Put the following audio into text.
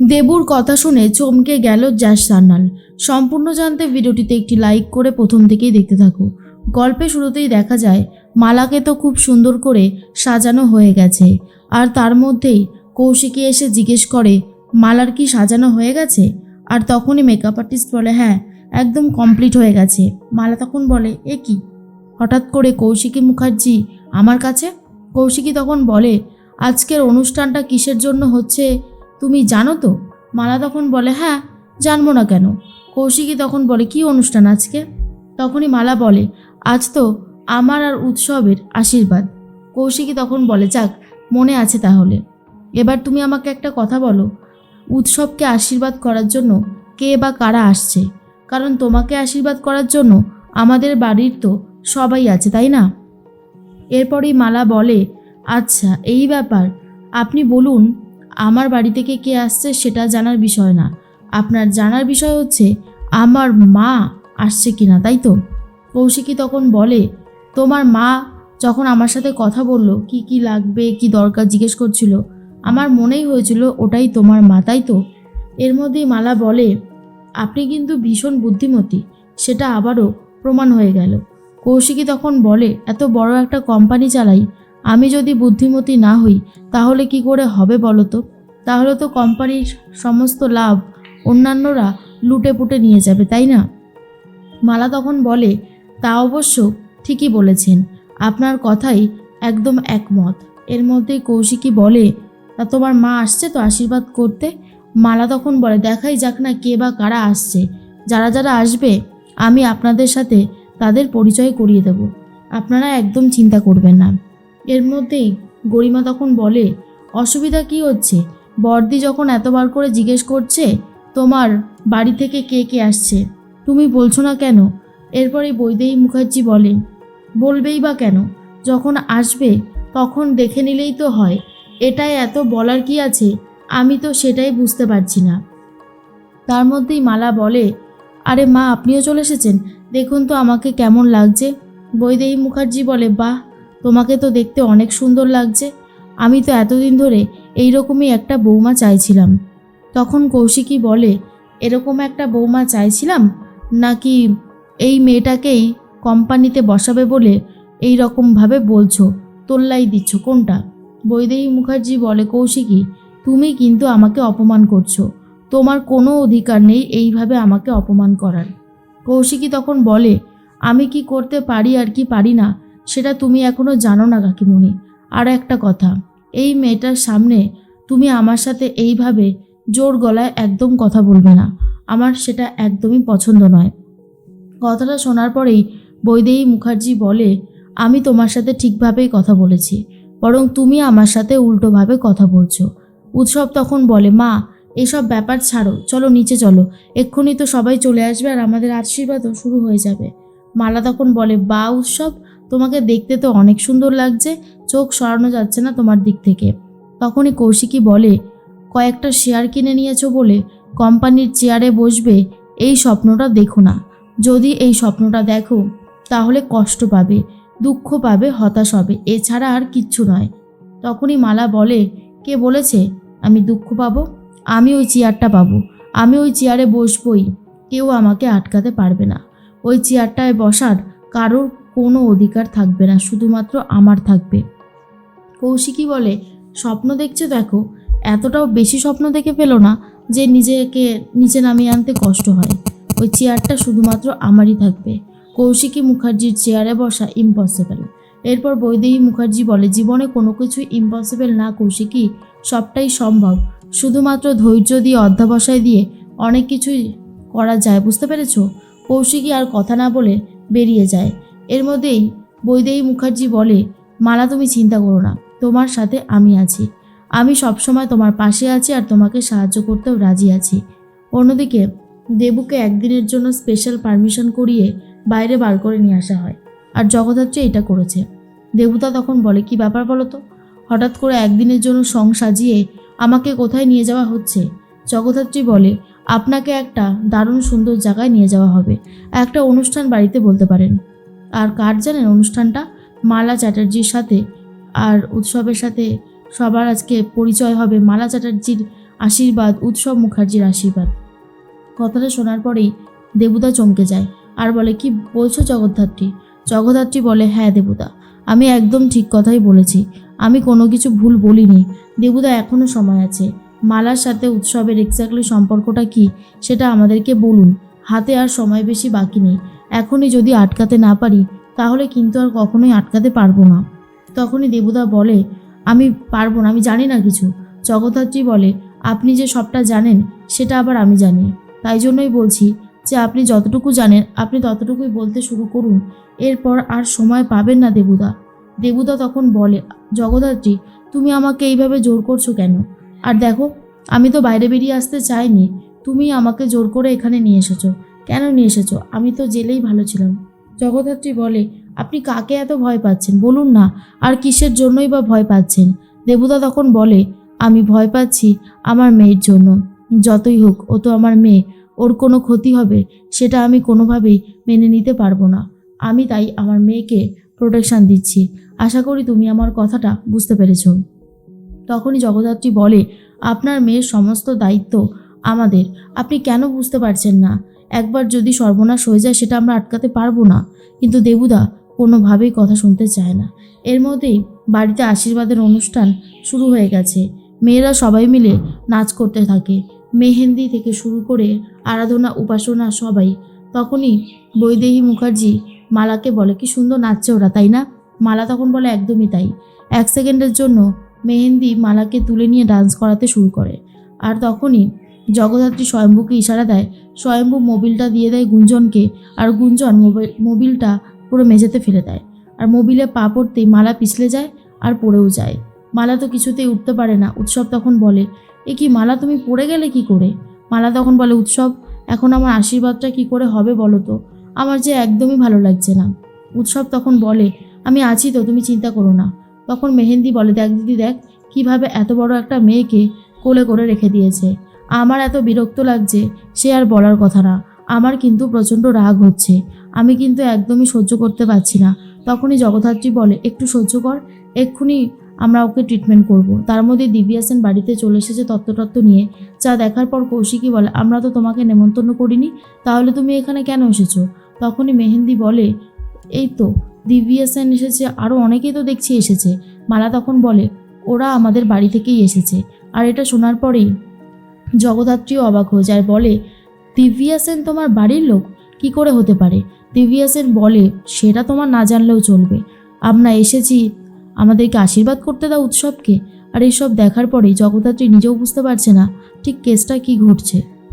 দেবুর কথা শুনে চমকে গেল জ্যাস সান্যাল। সম্পূর্ণ জানতে ভিডিওটিতে একটি লাইক করে প্রথম থেকেই দেখতে থাকো। গল্পে শুরুতেই দেখা যায়, মালাকে তো খুব সুন্দর করে সাজানো হয়ে গেছে। আর তার মধ্যেই কৌশিকী এসে জিজ্ঞেস করে, মালার কি সাজানো হয়ে গেছে? আর তখনই মেকআপ আর্টিস্ট বলে হ্যাঁ একদম কমপ্লিট হয়ে গেছে। মালা তখন বলে, এ কি? হঠাৎ করে কৌশিকী মুখার্জি, আমার কাছে? কৌশিকী তখন বলে, আজকের অনুষ্ঠানটা কিসের জন্য হচ্ছে? তুমি জানো তো? মালা তখন বলে হ্যাঁ জানব না কেন? কৌশিকী তখন বলে, কি অনুষ্ঠান আজকে? তখনই মালা বলে, আজ তো আমার আর উৎসবের আশীর্বাদ। কৌশিকী তখন বলে, যাক, মনে আছে তাহলে। এবার তুমি আমাকে একটা কথা বলো। উৎসবকে আশীর্বাদ করার জন্য কে বা কারা আসছে? কারণ তোমাকে আশীর্বাদ করার জন্য আমাদের বাড়ির তো সবাই আছে, তাই না? এরপরই মালা বলে আচ্ছা এই ব্যাপার। আপনি বলুন আমার বাড়ি থেকে কে আসছে সেটা জানার বিষয় না। আপনার জানার বিষয় হচ্ছে, আমার মা আসছে কিনা তাই তো? কৌশিকী তখন বলে, তোমার মা যখন আমার সাথে কথা বলল, কি কি লাগবে, কি দরকার জিজ্ঞেস করছিল, আমার মনেই হয়েছিল ওটাই তোমার মা, তাই তো? এর মধ্যেই মালা বলে, আপনি কিন্তু ভীষণ বুদ্ধিমতী, সেটা আবারও প্রমাণ হয়ে গেল। কৌশিকী তখন বলে, এত বড় একটা কোম্পানি চালাই আমি যদি বুদ্ধিমতী না হই, তাহলে কি করে হবে বলো তো তাহলে তো কোম্পানির সমস্ত লাভ অন্যান্যরা লুটে পুটে নিয়ে যাবে, তাই না? মালা তখন বলে, তা অবশ্য ঠিকই বলেছেন। আপনার কথাই একদম একমত। এর মধ্যেই কৌশিকী বলে, তা তোমার মা আসছে তো আশীর্বাদ করতে? মালা তখন বলে, দেখাই যাক না কে বা কারা আসছে। যারা যারা আসবে, আমি আপনাদের সাথে তাদের পরিচয় করিয়ে দেব। আপনারা একদম চিন্তা করবেন না। এর মধ্যেই গরিমা তখন বলে, অসুবিধা কি হচ্ছে? বর্দি যখন এতবার করে জিজ্ঞেস করছে, তোমার বাড়ি থেকে কে কে আসছে? তুমি বলছো না কেন? এরপরে বৈদেহী মুখার্জি বলে, বলবেই বা কেন? যখন আসবে, তখন দেখে নিলেই তো হয়। এটাই এত বলার কি আছে? আমি তো সেটাই বুঝতে পারছি না। তার মধ্যেই মালা বলে, আরে মা, আপনিও চলে এসেছেন? দেখুন তো আমাকে কেমন লাগছে। বৈদেহী মুখার্জি বলে, বাহ তোমাকে তো দেখতে অনেক সুন্দর লাগছে। আমি তো এতদিন ধরে এই রকমই একটা বৌমা চাইছিলাম। তখন কৌশিকী বলে, এরকম একটা বৌমা চাইছিলাম? নাকি এই মেয়েটাকেই কোম্পানিতে বসাবে বলে এই রকমভাবে বলছো? তোল্লাই দিচ্ছ কোনটা? বৈদেহী মুখার্জি বলে, কৌশিকী, তুমি কিন্তু আমাকে অপমান করছ। তোমার কোনো অধিকার নেই এইভাবে আমাকে অপমান করার। কৌশিকী তখন বলে, আমি কি করতে পারি আর কি পারি না? সেটা তুমি এখনও জানো না, কাকিমণি। আর একটা কথা, এই মেয়েটার সামনে তুমি আমার সাথে এইভাবে জোর গলায় একদম কথা বলবে না। আমার সেটা একদমই পছন্দ নয়। কথাটা শোনার পরেই বৈদেহী মুখার্জি বলে, আমি তোমার সাথে ঠিকভাবেই কথা বলেছি, বরং তুমি আমার সাথে উল্টোভাবে কথা বলছো। উৎসব তখন বলে, মা, এসব ব্যাপার ছাড়ো, চলো নিচে চলো, এক্ষুনি তো সবাই চলে আসবে আর আমাদের আশীর্বাদও শুরু হয়ে যাবে। মালা তখন বলে বা উৎসব তোমাকে দেখতে তো অনেক সুন্দর লাগছে, চোখ সরানো যাচ্ছে না তোমার দিক থেকে। তখনই কৌশিকী বলে, কয়েকটা শেয়ার কিনে নিয়েছো বলে কোম্পানির চেয়ারে বসবে, এই স্বপ্নটা দেখো না। যদি এই স্বপ্নটা দেখো, তাহলে কষ্ট পাবে, দুঃখ পাবে, হতাশ হবে, এছাড়া আর কিচ্ছু নয়। তখনই মালা বলে, কে বলেছে? আমি দুঃখ পাবো, আমি ওই চেয়ারটা পাবো, আমি ওই চেয়ারে বসবই, কেউ আমাকে আটকাতে পারবে না। ওই চেয়ারটায় বসার কারোর কোনো অধিকার থাকবে না, শুধুমাত্র আমার থাকবে। কৌশিকী বলে, স্বপ্ন দেখছে দেখো, এতটাও বেশি স্বপ্ন দেখে ফেলো না যে নিজেকে নিচে নামিয়ে আনতে কষ্ট হয়। ওই চেয়ারটা শুধুমাত্র আমারই থাকবে। কৌশিকী মুখার্জির চেয়ারে বসা ইম্পসিবল এরপর বৈদেহী মুখার্জি বলে, জীবনে কোনো কিছুই ইম্পসিবল না কৌশিকী, সবটাই সম্ভব। শুধুমাত্র ধৈর্য দিয়ে অধ্যাবসায় দিয়ে অনেক কিছুই করা যায়, বুঝতে পেরেছ? কৌশিকী আর কথা না বলে বেরিয়ে যায়। এর মধ্যেই বৈদেহী মুখার্জি বলে, মালা তুমি চিন্তা করো না, তোমার সাথে আমি আছি। আমি সবসময় তোমার পাশে আছি আর তোমাকে সাহায্য করতেও রাজি আছি। অন্যদিকে, দেবুকে একদিনের জন্য স্পেশাল পারমিশন করিয়ে বাইরে বার করে নিয়ে আসা হয় আর জগদ্ধাত্রী এটা করেছে। দেবতা তখন বলে, কি ব্যাপার বলো তো? হঠাৎ করে একদিনের জন্য সং সাজিয়ে আমাকে কোথায় নিয়ে যাওয়া হচ্ছে? জগদ্ধাত্রী বলে, আপনাকে একটা দারুণ সুন্দর জায়গায় নিয়ে যাওয়া হবে। একটা অনুষ্ঠান বাড়িতে বলতে পারেন। আর কার জানেন অনুষ্ঠানটা মালা চ্যাটার্জির সাথে আর উৎসবের সাথে সবার আজকে পরিচয় হবে মালা চ্যাটার্জির আশীর্বাদ, উৎসব মুখার্জির আশীর্বাদ। কথাটা শোনার পরেই দেবুদা চমকে যায়। আর বলে, কি বলছো জগদ্ধাত্রী? জগদ্ধাত্রী বলে হ্যাঁ দেবুদা, আমি একদম ঠিক কথাই বলেছি। আমি কোনো কিছু ভুল বলিনি। দেবুদা এখনও সময় আছে। মালার সাথে উৎসবের এক্স্যাক্টলি সম্পর্কটা কি সেটা আমাদেরকে বলুন। হাতে আর সময় বেশি বাকি নেই। এখনই যদি আটকাতে না পারি, তাহলে কিন্তু আর কখনোই আটকাতে পারব না। তখনই দেবুদা বলে, আমি পারব না, আমি জানি না কিছু। জগদ্ধাত্রী বলে, আপনি যে সবটা জানেন, সেটা আবার আমি জানি। তাই জন্যই বলছি যে, আপনি যতটুকু জানেন, আপনি ততটুকুই বলতে শুরু করুন। এরপর আর সময় পাবেন না দেবুদা দেবুদা তখন বলে, জগদ্ধাত্রী, তুমি আমাকে এইভাবে জোর করছ কেন? আর দেখো, আমি তো বাইরে বেরিয়ে আসতে চাইনি। তুমি আমাকে জোর করে এখানে নিয়ে এসেছ। কেন নিয়ে এসেছ? আমি তো জেলেই ভালো ছিলাম। জগদ্ধাত্রী বলে, আপনি কাকে এত ভয় পাচ্ছেন? বলুন না, আর কিসের জন্যই বা ভয় পাচ্ছেন? দেবুদা তখন বলে, আমি ভয় পাচ্ছি আমার মেয়ের জন্য। যতই হোক, ও তো আমার মেয়ে, ওর কোনো ক্ষতি হবে, সেটা আমি কোনোভাবেই মেনে নিতে পারব না। আমি তাই আমার মেয়েকে প্রোটেকশান দিচ্ছি। আশা করি তুমি আমার কথাটা বুঝতে পেরেছ। তখনই জগদ্ধাত্রী বলে, আপনার মেয়ের সমস্ত দায়িত্ব আমাদের। আপনি কেন বুঝতে পারছেন না? একবার যদি সর্বনাশ হয়ে যায় সেটা আমরা আটকাতে পারব না। কিন্তু দেবুদা কোনোভাবেই কথা শুনতে চায় না। এর মধ্যেই বাড়িতে আশীর্বাদের অনুষ্ঠান শুরু হয়ে গেছে। মেয়েরা সবাই মিলে নাচ করতে থাকে। মেহেন্দি থেকে শুরু করে আরাধনা, উপাসনা সবাই। তখনই বৈদেহী মুখার্জি মালাকে বলে, কি সুন্দর নাচছে ওরা, তাই না? মালা তখন বলে, একদমই তাই। এক সেকেন্ডের জন্য মেহেন্দি মালাকে তুলে নিয়ে ডান্স করাতে শুরু করে। আর তখনই জগদ্ধাত্রী স্বয়ম্ভুকে ইশারা দেয় স্বয়ম্ভু মোবিলটা দিয়ে দেয় গুঞ্জনকে, আর গুঞ্জন মোবাইল মোবিলটা পুরো মেঝেতে ফেলে দেয়। আর মোবিলে পা পড়তেই মালা পিছলে যায় আর পড়েও যায়। মালা তো কিছুতেই উঠতে পারে না, উৎসব তখন বলে, এ কি মালা তুমি পড়ে গেলে কি করে? মালা তখন বলে, উৎসব, এখন আমার আশীর্বাদটা কি করে হবে বলো তো? আমার যে একদমই ভালো লাগছে না। উৎসব তখন বলে, আমি আছি তো, তুমি চিন্তা করো না। তখন মেহেন্দি বলে, দেখ দিদি, দেখ, কীভাবে এত বড় একটা মেয়েকে কোলে করে রেখে দিয়েছে। আমার এত বিরক্ত লাগছে, সে আর বলার কথা না। আমার কিন্তু প্রচণ্ড রাগ হচ্ছে। আমি কিন্তু একদমই সহ্য করতে পারছি না। তখনই জগদ্ধাত্রী বলে, একটু সহ্য কর, এক্ষুনি আমরা ওকে ট্রিটমেন্ট করব। তার মধ্যে দিব্যা সেন বাড়িতে চলে এসেছে তত্ত্বতত্ত্ব নিয়ে। যা দেখার পর কৌশিকী বলে, আমরা তো তোমাকে নেমন্তন্ন করিনি, তাহলে তুমি এখানে কেন এসেছ? তখনই মেহেন্দি বলে, এই তো, দিব্যা সেন এসেছে আরও অনেকেই তো দেখছি এসেছে। মালা তখন বলে, ওরা আমাদের বাড়ি থেকেই এসেছে। আর এটা শোনার পরেই জগদ্ধাত্রীও অবাক হয়ে যায়, বলে দিব্যা সেন তোমার বাড়ির লোক? কি করে হতে পারে? দিব্যা সেন বলে, সেটা তোমার না জানলেও চলবে। আমরা এসেছি, আমাদেরকে আশীর্বাদ করতে দাও উৎসবকে। আর এইসব দেখার পরে জগদ্ধাত্রী নিজেও বুঝতে পারছে না, ঠিক কেসটা কি ঘটছে।